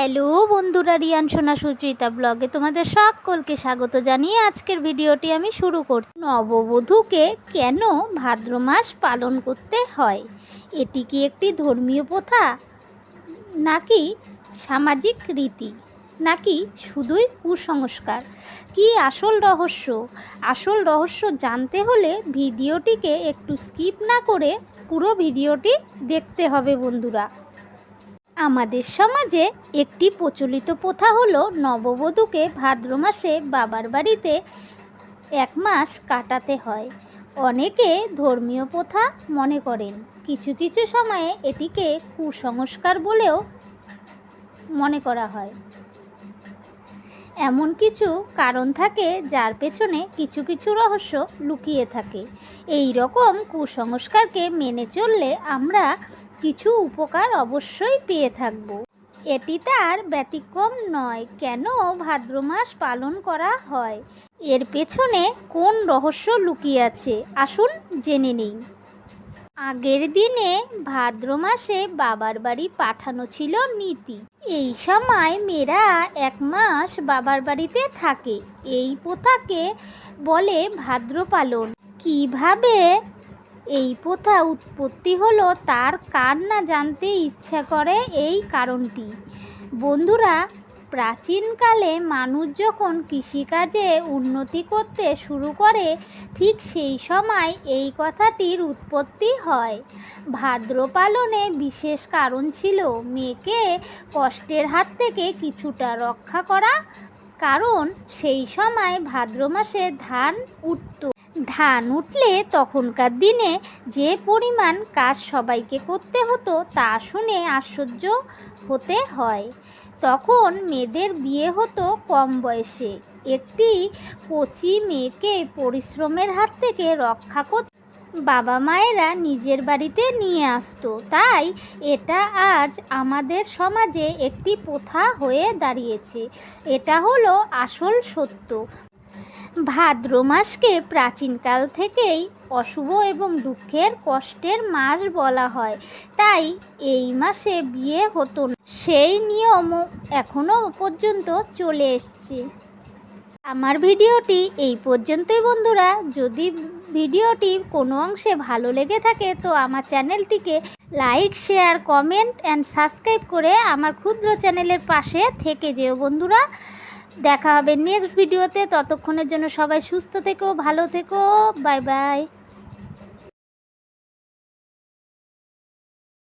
Hello বন্ধুরা, রিয়ান সোনা সুচরিতা ব্লগে তোমাদের সকলকে স্বাগত জানিয়ে আজকের ভিডিওটি আমি শুরু করছি। নববধূকে কেন ভাদ্র মাস পালন করতে হয়? এটি কি একটি ধর্মীয় প্রথা? নাকি সামাজিক রীতি? নাকি শুধুই কুসংস্কার? কি আসল রহস্য? আসল রহস্য জানতে হলে ভিডিওটিকে একটু স্কিপ না করে পুরো ভিডিওটি দেখতে হবে বন্ধুরা। আমাদের সমাজে একটি প্রচলিত প্রথা হলো নববধূকে ভাদ্র মাসে বাবার বাড়িতে এক মাস কাটাতে হয়। অনেকে ধর্মীয় প্রথা মনে করেন। কিছু কিছু সময়ে এটিকে কুসংস্কার বলেও মনে করা হয়। এমন কিছু কারণ থাকে যার পেছনে কিছু কিছু রহস্য লুকিয়ে থাকে। এই রকম কুসংস্কারকে মেনে চললে আমরা কিছু উপকার অবশ্যই পেয়ে থাকব। এটি তার ব্যতিক্রম নয়, কেন ভাদ্র মাস পালন করা হয়, এর পেছনে কোন রহস্য লুকিয়ে আছে, আসুন জেনে নিই। আগের দিনে ভাদ্র মাসে বাবার বাড়ি পাঠানো ছিল নীতি। এই সময় মেয়েরা এক মাস বাবার বাড়িতে থাকে। এই প্রথাকে বলে ভাদ্র পালন। কীভাবে এই প্রথা উৎপত্তি হলো তার কার না জানতে ইচ্ছা করে এই কারণটি? বন্ধুরা প্রাচীনকালে মানুষ যখন কৃষিকাজে উন্নতি করতে শুরু করে, ঠিক সেই সময় এই কথাটির উৎপত্তি হয়। ভাদ্র পালনে বিশেষ কারণ ছিল মেয়েকে কষ্টের হাত থেকে কিছুটা রক্ষা করা, কারণ সেই সময় ভাদ্র মাসে ধান উঠত। ধান উঠলে তখনকার দিনে যে পরিমাণ কাজ সবাইকে করতে হতো তা শুনে আশ্চর্য হতে হয়। তখন মেয়েদের বিয়ে হতো কম বয়সে। একটি কচি মেয়েকে পরিশ্রমের হাত থেকে রক্ষা করতে বাবা মায়েরা নিজের বাড়িতে নিয়ে আসতো। তাই এটা আজ আমাদের সমাজে একটি প্রথা হয়ে দাঁড়িয়েছে। এটা হলো আসল সত্য। ভাদ্র মাসকে প্রাচীনকাল থেকেই অশুভ এবং দুঃখের কষ্টের মাস বলা হয়। তাই এই মাসে বিয়ে হতো না। সেই নিয়মও এখনও পর্যন্ত চলে এসছে। আমার ভিডিওটি এই পর্যন্তই বন্ধুরা। যদি ভিডিওটি কোনো অংশে ভালো লেগে থাকে, তো আমার চ্যানেলটিকে like, share, comment, and subscribe করে আমার ক্ষুদ্র চ্যানেলের পাশে থেকে যেও বন্ধুরা। দেখা হবে নেক্সট ভিডিওতে ততক্ষণের জন্য সবাই সুস্থ থেকো ভালো থেকো। Bye bye